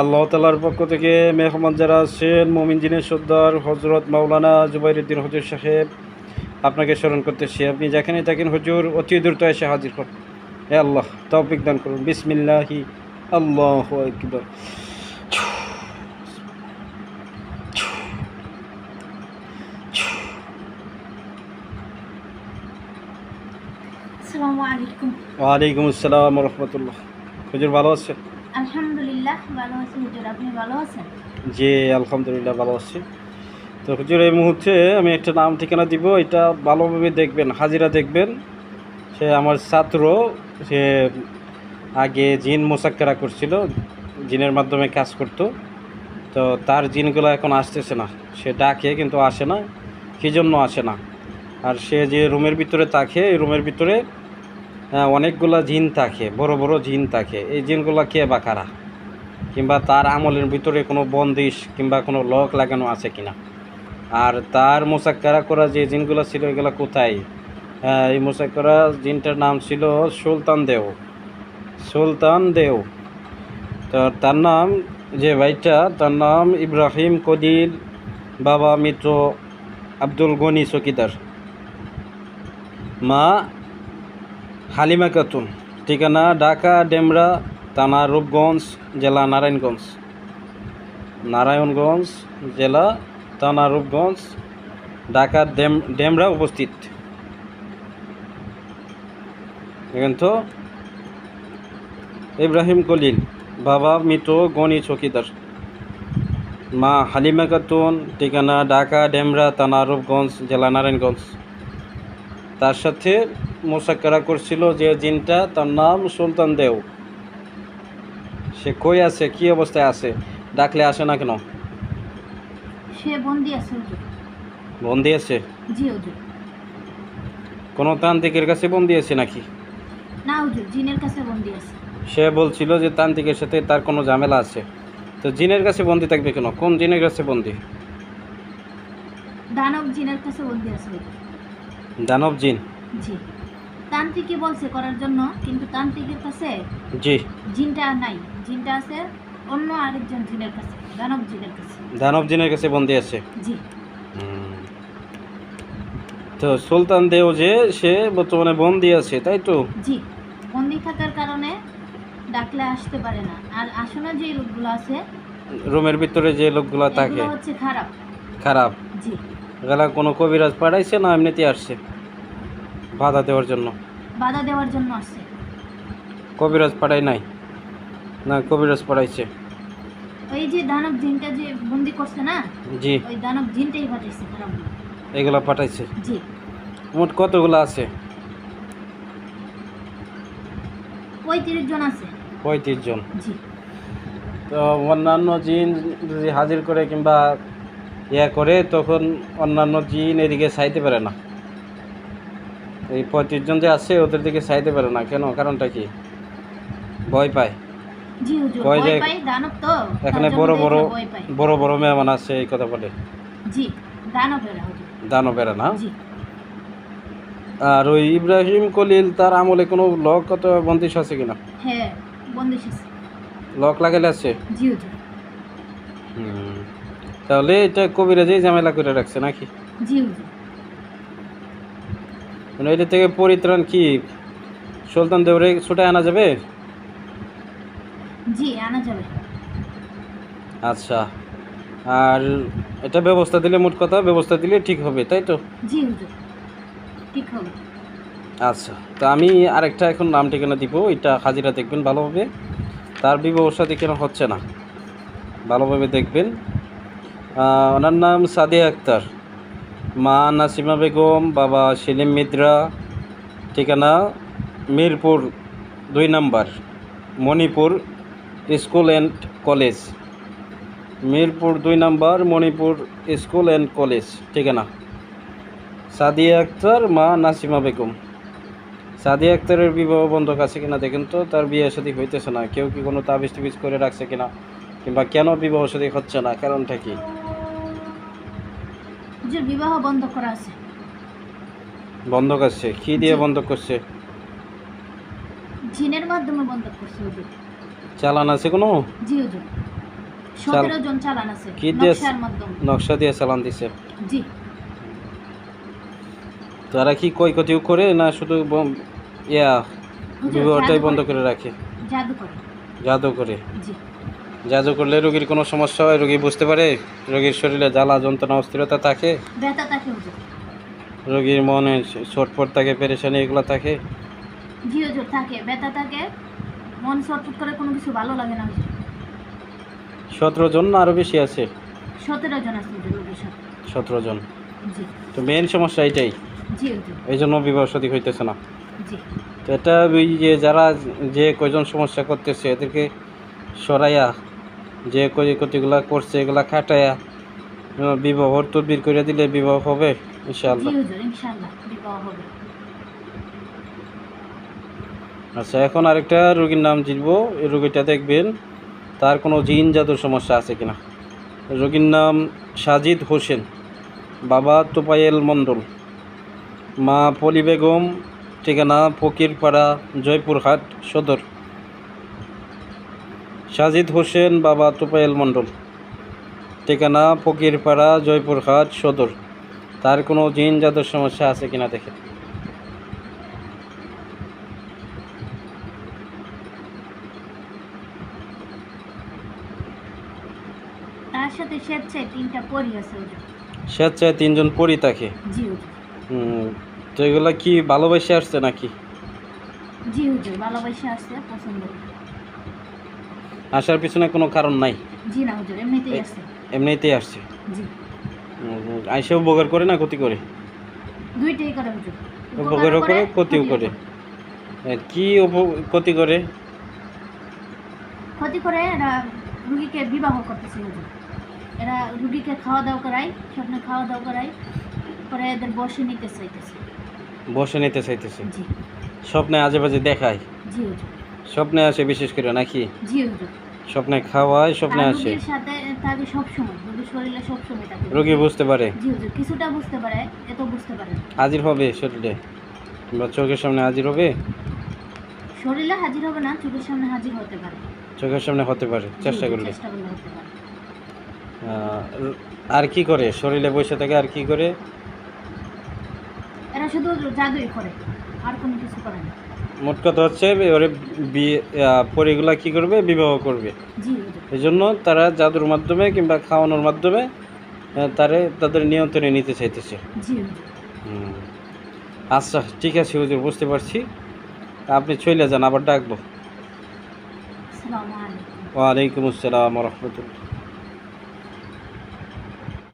আল্লাহ তালার পক্ষ থেকে মেহমান যারা আছেন মোমিন জিনের সর্দার হজরত মাওলানা জুবাইরুদ্দিন হজুর সাহেব আপনাকে স্মরণ করতেছি। আপনি যেখানে থাকেন হজুর অতি দ্রুত এসে হাজির হন। এ আল্লাহ তৌফিক দান করুন। বিসমিল্লাহি আল্লাহ ওয়ালাইকুম আসসালাম রহমতুল্লাহ। হুজুর ভালো আছেন? আলহামদুলিল্লাহ, ভালো জি, আলহামদুলিল্লাহ ভালো আছি। তো হুজুর, এই মুহূর্তে আমি একটা নাম ঠিকানা দিব, এটা ভালোভাবে দেখবেন, হাজিরা দেখবেন। সে আমার ছাত্র, সে আগে জিন মোসাক্কারা করছিল, জিনের মাধ্যমে কাজ করতো। তো তার জিনগুলো এখন আসতেছে না। সে ডাকে, কিন্তু আসে না, কী জন্য আসে না? আর সে যে রুমের ভিতরে থাকে এই রুমের ভিতরে অনেকগুলা জিন থাকে বড় বড় জিন থাকে। এই জিনগুলা কে বা কারা? কিংবা তার আমলের ভিতরে কোনো বন্দিশ কিংবা কোনো লক লাগানো আছে কিনা? আর তার মোসাক্কারা করা যে জিনগুলো ছিল এগুলো কোথায়? আহ, এই মোসাক্কারা জিনটার নাম ছিল সুলতান দেও। সুলতান দেও। তো তার নাম যে ভাইটা তার নাম ইব্রাহিম কদির বাবা মিত্র আব্দুল গনি চকিদার। মা হালিমা খাতুন ঠিকানা ঢাকা, ডেমরা, থানা রূপগঞ্জ, জেলা নারায়ণগঞ্জ। নারায়ণগঞ্জ জেলা, থানা রূপগঞ্জ, ঢাকা, ডেম, ডেমরা উপস্থিত। দেখেন তো, ইব্রাহিম কলিল বাবা মৃত গণি চকিদার মা হালিমা খাতুন ঠিকানা ঢাকা, ডেমরা, থানা রূপগঞ্জ, জেলা নারায়ণগঞ্জ। তার সাথে মোসাক্কারা করছিল যে জিনটা তার নাম সুলতান দেও। সে কই আছে? কি অবস্থায় আছে? ডাকলে আসে না কেন? সে বন্দি আছে বন্দি আছে? জি হুজুর। কোনো তান্ত্রিকের কাছে বন্দি আছে নাকি? না হুজুর জিনের কাছে বন্দি আছে। সে বলছিল যে তান্ত্রিকের সাথে তার কোনো ঝামেলা আছে। তো জিনের কাছে বন্দি থাকবে কেন? কোন জিনের কাছে বন্দি? দানব জিনের কাছে বন্দি আছে দানব জিন? জি। তান্ত্রিকে বলছে করার জন্য কিন্তু তান্ত্রিকের কাছে জি। জিনটা নাই। জিনটা আছে অন্য আরেকজন জিনের কাছে দানব জিনের কাছে। দানব জিনের কাছে বন্দি আছে? জি। তো সুলতান দেও যে সে বর্তমানে বন্দি আছে তাই তো? জি। বন্দি থাকার কারণে ডাকলে আসতে পারে না। আর আসলে যে লোকগুলো আছে রুমের ভিতরে যে লোকগুলো থাকে? হচ্ছে খারাপ। খারাপ? জি। গেলা কোনো কবিরাজ পাঠাইছে না এমনিতে আসছে? বাধা দেওয়ার জন্য? বাধা দেওয়ার জন্য আসছে। কবিরাজ পাঠাই নাই? না কবিরাজ পাঠাইছে। ওই যে দানব জিনটা যে বন্দি করছে না? জি। ওই দানব জিনটাই পাঠাইছে খারাপ। এগুলো পাঠাইছে? জি। মোট কতগুলো আছে? পঁয়ত্রিশ জন আছে। পঁয়ত্রিশ জন? জি। তো অন্যান্য জিন যদি হাজির করে কিংবা ইয়া করে তখন অন্যান্য জিন এদিকে চাইতে পারে না। এই পঁয়ত্রিশ জন যে আছে ওদের দিকে চাইতে পারে না। কেন? কারণটা কি? ভয় পায়। জি ভয় যে- এখানে বড় বড় বড় বড় মেহমান আছে এই কথা বলে। জি দানবেরা না? আর ওই ইব্রাহিম কলিল তার আমলে কোনো লক কত বন্দিশ আছে কিনা? হ্যাঁ বন্দিশ আছে। লক লাগালে আছে? জি তাহলে এটা কবিরাজেই ঝামেলা করে রাখছে নাকি? জি হুজুর। মানে এটা থেকে পরিত্রাণ কি? সুলতান দেবরে ছুটে আনা যাবে? জি আনা যাবে। আচ্ছা। আর এটা ব্যবস্থা দিলে মোট কথা ব্যবস্থা দিলে ঠিক হবে তাই তো? জি ঠিক হবে। আচ্ছা তো আমি আরেকটা এখন নাম ঠিকানা দিব এটা হাজিরা দেখবেন ভালোভাবে। তার বিবাহ সাথে কেন হচ্ছে না? ভালোভাবে দেখবেন। ওনার নাম সাদিয়া আক্তার। মা নাসিমা বেগম, বাবা সেলিম মিদ্রা ঠিকানা মিরপুর দুই number, Manipur school and college. Mirpur দুই number, Manipur school and college, ঠিকানা। সাদিয়া আক্তার, মা নাসিমা বেগম। সাদিয়া আক্তারের বিবাহ বন্ধক আছে কিনা দেখেন তো, তার বিয়ে সাথে হইতেছে না। কেউ কি কোনো তাবিজ টাবিজ করে রাখছে কিনা, কিংবা কেন বিবাহ সাথে হচ্ছে না, কারণটা কি? হুজুর বিবাহ বন্ধ করা আছে। বন্ধক আছে। কি দিয়ে জি। বন্ধক করছে? জিনের মাধ্যমে বন্ধ করছে হুজুর চালান আছে কোনো? জি হুজুর সতেরো জন চালান আছে কি দিয়ে- নকশার মাধ্যমে। নকশা দিয়ে চালান দিছে? জি। তারা কি ক্ষয়ক্ষতিও করে না শুধু ইয়া বিবাহটাই বন্ধ করে। করে রাখে? জাদু করে। জাদু করে। জি। জাদু করলে রোগীর কোনো সমস্যা হয় রোগী বুঝতে পারে রোগীর শরীরে জ্বালা যন্ত্রণা অস্থিরতা থাকে। রোগীর মনে ছটফট থাকে পেরেশানি এগুলো থাকে। জি হুজুর থাকে ব্যথা থাকে মন ছটফট করে কোনো কিছু ভালো লাগে না। সতেরো জন না আরও বেশি আছে? সতেরো জন আছে সতেরো তো মেন সমস্যা এটাই? এই জন্য বিবাহ সঠিক হইতেছে না। তো এটা ওই যে যারা যে কয়জন সমস্যা করতেছে এদেরকে সরাইয়া যে ক্ষতিগুলা করছে এগুলা খাটাইয়া বিবাহর তদবির করে দিলে বিবাহ হবে ইনশাআল্লাহ। আচ্ছা এখন আরেকটা রোগীর নাম জিতবো এই রোগীটা দেখবেন তার কোনো জিন জাদুর সমস্যা আছে কিনা। রোগীর নাম সাজিদ হোসেন বাবা তোপায়েল মণ্ডল মা পলি বেগম ঠিকানা ফকিরপাড়া জয়পুরহাট সদর। সাজিদ হোসেন বাবা তোপায়েল মণ্ডল। ঠিকানা ফকিরপাড়া জয়পুরহাট সদর। তার কোনো জিন জাদুর সমস্যা আছে কিনা দেখে। তার সাথে স্বেচ্ছায় তিনটা পরি আছে স্বেচ্ছায় তিনজন পড়ি থাকে জি হুম, তো এগুলা কি ভালোবেসে আসছে নাকি? জি হুজুর ভালোবাসা আসছে পছন্দ। আসার পিছনে কোনো কারণ নাই। জি না হুজুর এমনিতেই আসছে। এমনিতেই আসছে। জি। উপকার করে না ক্ষতি করে? দুইটাই করে হুজুর। উপকারও করে ক্ষতিও করে। কি ক্ষতি করে? ক্ষতি করে এরা রুগীকে বিবাহ করতেছে হুজুর। এরা রুগীকে খাওয়া দাওয়া করায় স্বপ্নে খাওয়া দাওয়া করায় পরে এদের বসে নিতে চাইতেছে। বসে নিতে চাইতেছে? জি। স্বপ্নে আজে বাজে দেখায়? জি হুজুর। স্বপ্নে আসে বিশেষ করে নাকি? জি হুজুর। স্বপ্নে খাওয়ায় স্বপ্নে আর আসে। রুগীর সাথে থাকে সবসময় রুগীর শরীরে সবসময় থাকে রোগী বুঝতে পারে? জি হুজুর কিছুটা বুঝতে পারে এত বুঝতে পারে না। হাজির হবে শরীরে? বা চোখের সামনে হাজির হবে? শরীরে হাজির হবে না চোখের সামনে হাজির হতে পারে। চোখের সামনে হতে পারে চেষ্টা করলে চেষ্টা করলে হতে পারে। আহ, আর কি করে? শরীরে বসে থাকে আর কি করে? এরা শুধু জাদুই করে আর কোনো কিছু করে না। মোট কথা হচ্ছে ওরে বিয়ে পরিগুলা কি করবে? বিবাহ করবে। এই জন্য তারা জাদুর মাধ্যমে কিংবা খাওয়ানোর মাধ্যমে তারে তাদের নিয়ন্ত্রণে নিতে চাইতেছে। আচ্ছা ঠিক আছে হুজুর বুঝতে পারছি। আপনি চলে যান আবার ডাকবো। ওয়ালাইকুম আসসালাম রহমতুল্লাহ।